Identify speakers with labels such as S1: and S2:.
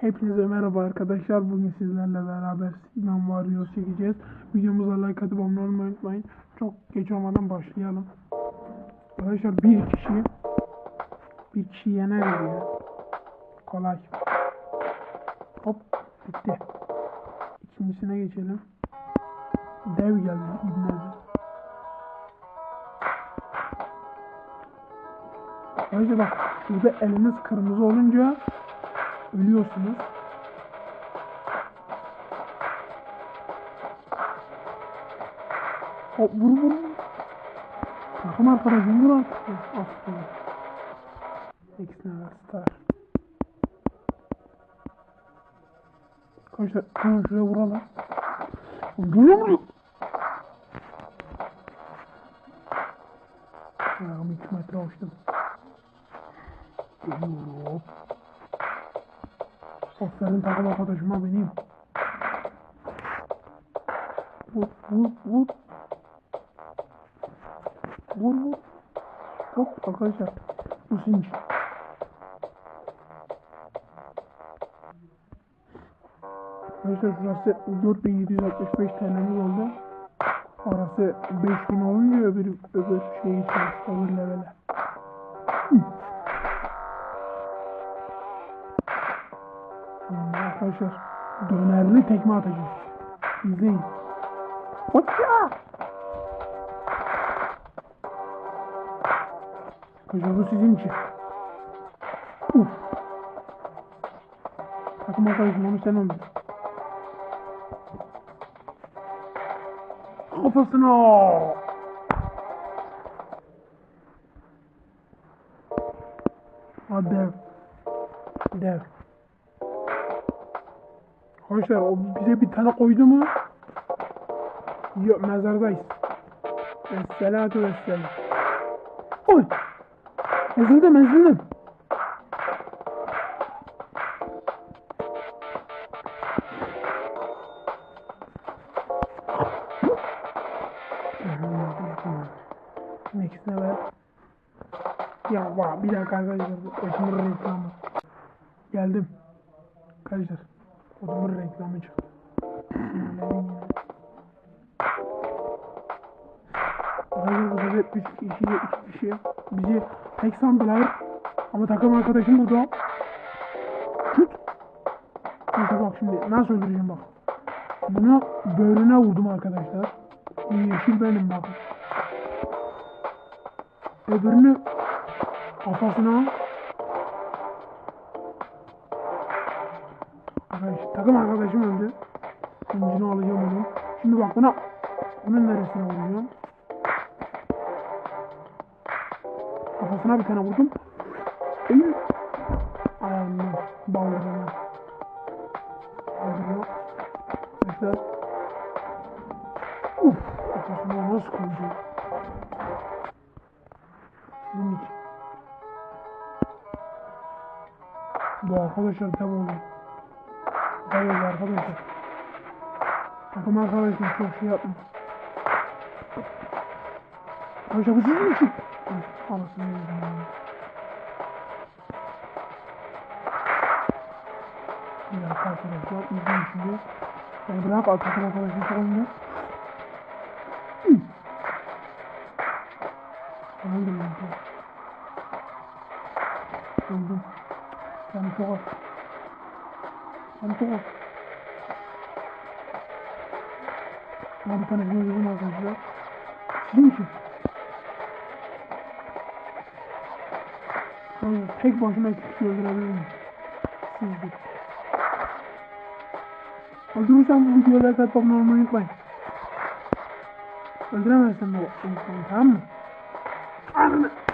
S1: Hepinize merhaba arkadaşlar. Bugün sizlerle beraber Sinan Warriors çekeceğiz. Videomuza like atıp abone unutmayın. Çok geç olmadan başlayalım. Arkadaşlar bir kişi bir kişi yener ya. Kolay. Hop bitti. İkincisine geçelim. Dev geldi İbne'de. Ayrıca bak şurada eliniz kırmızı olunca ölüyorsunuz. Hop vur vur. Takım arkadaşım vur artık. Aferin. İkisine ver star. Arkadaşlar hemen şuraya vuralım. Görüyor musun? Ayağımı 2 metre uçtum. Geliyorum. Aferin takım arkadaşıma benim. Vur vur vur. Vur vur. Hop arkadaşlar. Bu için. Arkadaşlar burası 4765 TL'miz oldu. Orası 5000 olunca öbür, öbür şey için öbür levele. Arkadaşlar dönerli tekme atacağız. İzleyin. Hoşça! Arkadaşlar bu sizin için. Uf. Takım arkadaşım onu sen öldür. Kafasına! Ha dev. Dev. Arkadaşlar o bize bir tane koydu mu? Yok mezardayız. Esselatu vesselam. Oy! Ezildim ezildim. İkisine ver. Ya va bir dakika arkadaşlar. Ötümür reklamı. Geldim. Arkadaşlar. Ötümür reklamı çıktı. Arkadaşlar bu sefer 3 kişiye 2 kişi bizi tek sandılar. Ama takım arkadaşım burada. Tut. Neyse bak şimdi nasıl öldüreceğim bak. Bunu böğrüne vurdum arkadaşlar. Yeşil benim bakın. Öbürünü kafasına Arkadaş, takım arkadaşım öldü. Kılıcını alacağım onu. Şimdi bak buna bunun neresine vuracağım? Kafasına bir tane vurdum. Elim ayağına, baldırına. Baldırına. Arkadaşlar. Uf, kafasına nasıl koydu? Sizin için. Bu arkadaşlar dev oldu. Oldu arkadaşlar. Takım arkadaşım çok şey yapma. Arkadaşlar sizin için. Üf, Anasını yedim. Dakika arkadaşlar izleyin şimdi. Yani bırak takım arkadaşım. Hı. Öldüm ben. Öldüm. Canım çok az. Canım çok az. Ama bir tane gözüm arkadaşlar. Sizin için. Hayır, tek başıma iki kişi öldürebilirim. Sizdir. Öldürürsem bu videoya katmak olmayı unutmayın. Öldüremezsem bu insanı tamam mı? Anne.